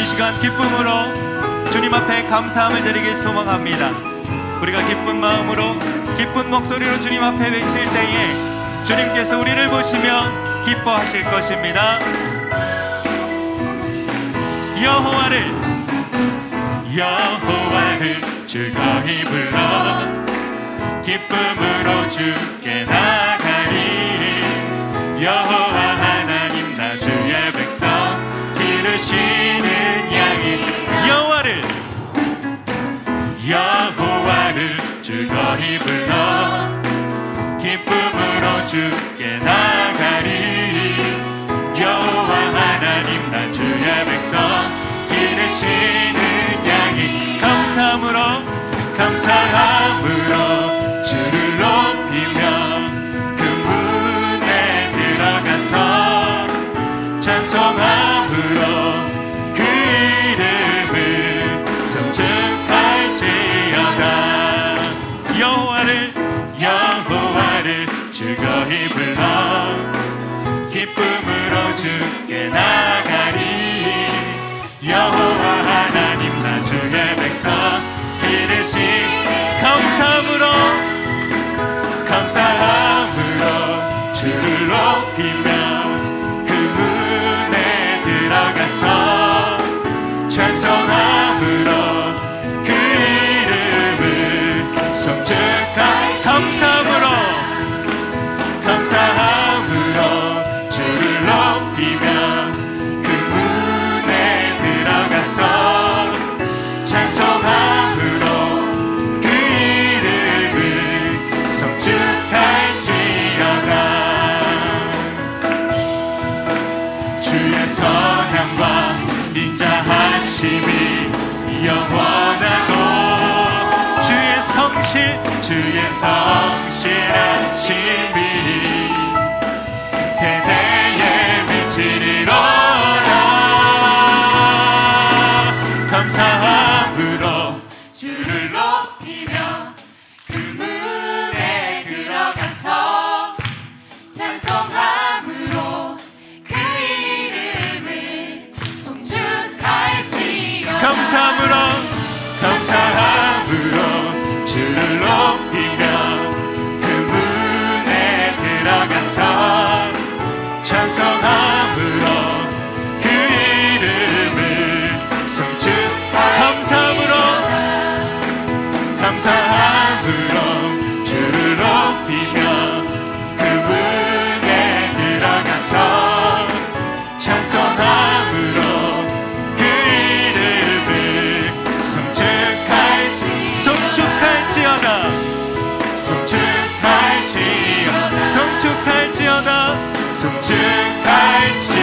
이 시간 기쁨으로 주님 앞에 감사함을 드리길 소망합니다. 우리가 기쁜 마음으로 기쁜 목소리로 주님 앞에 외칠 때에 주님께서 우리를 보시며 기뻐하실 것입니다. 여호와를 여호와를 즐거이 불러 기쁨으로 주께 나가리 여호와 하나님 나 주의 백성 기르시는 여호와를. 여호와를 즐거이 불러 기쁨으로 주께 나가리. 여호와 하나님 나 주의 백성 기르시는 양이 감사함으로. 감사함으로 즐거이 불러. 기쁨으로 주께 나가리. 여호와 하나님 나 주의 백성 이르시 감사함으로 주의 선함과 인자하심이 영원하고 주의 성실 주의 성실하심이 찬송함으로 그 이름을 성축할 감사함으로 감사함으로 주를 높이며 그 문에 들어가서 찬송함으로 그 이름을 성축할지 성축할지어다. 성축 성축할지어다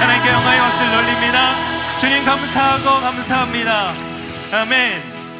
하나님께 영광의 박수를 돌립니다. 주님 감사하고 감사합니다. 아멘